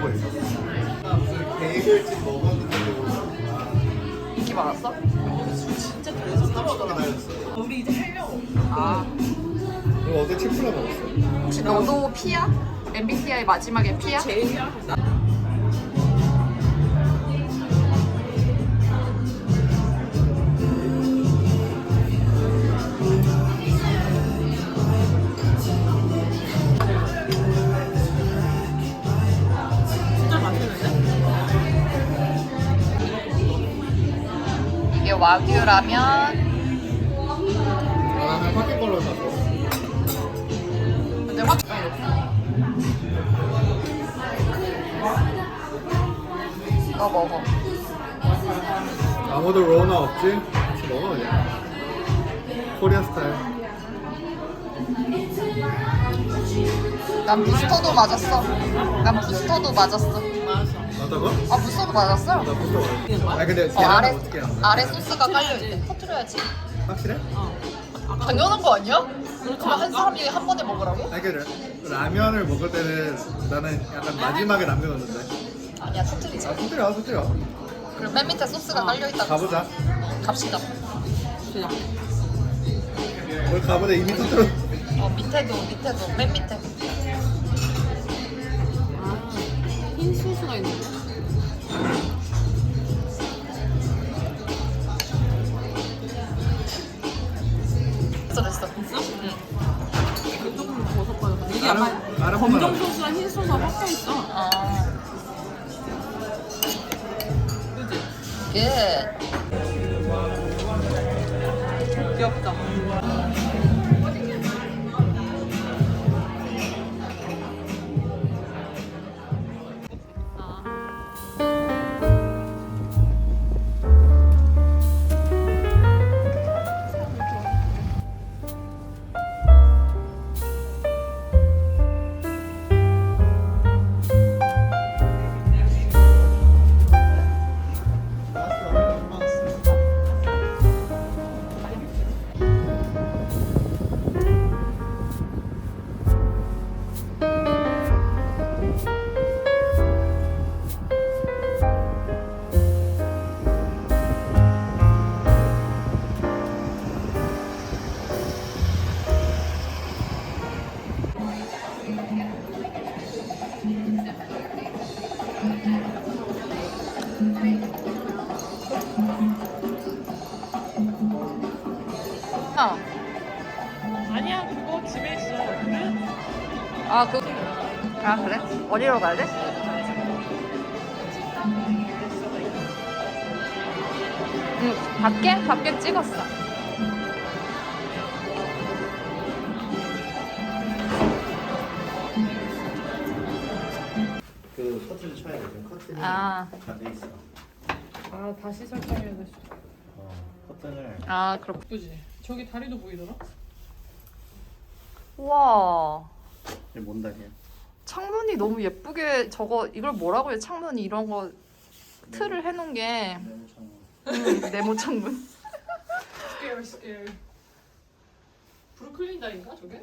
먹어 있었어. 무슨 베이글집 먹었는데 인기 많았어? 진짜 계속 떨어더라. 우리 이제 하려고. 아, 아. 어제 치플라 먹었어. 혹시 너도 피야? MBTI 마지막에 피야? 제일이야. 와규 라면 나는 파켓 걸로 샀어. 근데 확 이거 먹어 아무도 로나 없지? 같이 먹어 그냥. 코리아 스타일. 난 부스터도 맞았어 난 부스터도 맞았어 맞다고? 아 부스터도 맞았어? 나 와. 아 근데 어, 계란은 아래 어떻게 하는 아래 소스가 깔려 있대 터트려야지 확실해? 당연한 거 아니야? 그럼 한 사람이 한 번에 먹으라고? 아니 그 라면을 먹을 때는 나는 약간 마지막에 남겨놓는데. 아니야 터트리지 아 소들여 소들여. 그리고 맨 밑에 소스가 깔려 있다고 가보자. 갑시다 진짜. 뭘 가보자 이미 소들어. 어 밑에도 밑에도 맨 밑에 아, 흰 소스가 있는데? 검정. 소스랑 흰 소스가 섞여 있어. 아 그지? 굿 귀엽다. 아, 그, 아, 그래? 어디로 가야 돼? 응, 밖에? 밖에 찍었어. 그 커튼을 쳐야 돼. 커튼이 아. 다돼 있어. 아, 다시 설정해야 돼. 어, 커튼을 아, 그렇 예쁘지? 저기 다리도 보이더라? 우와. 이게 뭔 다리야? 창문이 너무 예쁘게 저거, 이걸 뭐라고 해? 창문이 이런 거 틀을 해놓은 게. 음, 네모 창문. 스케일, 스케일. 브루클린 다리인가, 저게?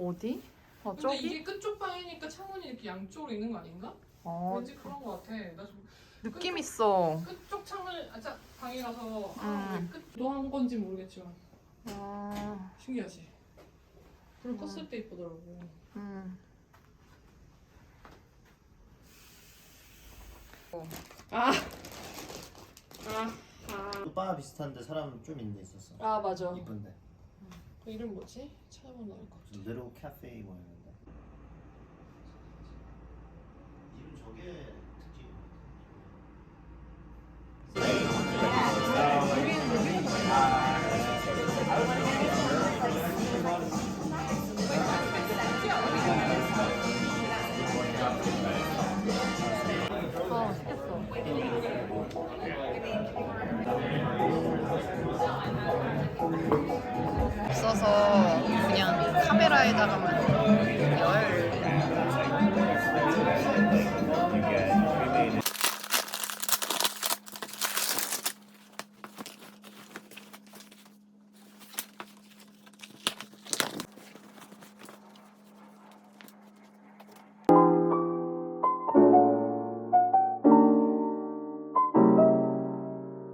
어디? 어, 근데 저기? 이게 끝쪽 방이니까 창문이 이렇게 양쪽으로 있는 거 아닌가? 어, 왠지 그런 거 같아. 나 좀 느낌 있어. 끝쪽 창문, 아, 자, 방이라서 아, 음. 왜 끝도 한 건지 모르겠지만 아, 신기하지? 불 껐을 때 이쁘더라고. 음. 아, 아, 아. 바 비슷한데 사람 좀 있네 있었어. 아 맞아. 이쁜데. 그 이름 뭐지? 찾아보면 나올 것 같아. 네로 카페 뭐였는데. 이름 저게 없어서 그냥 카메라에다가만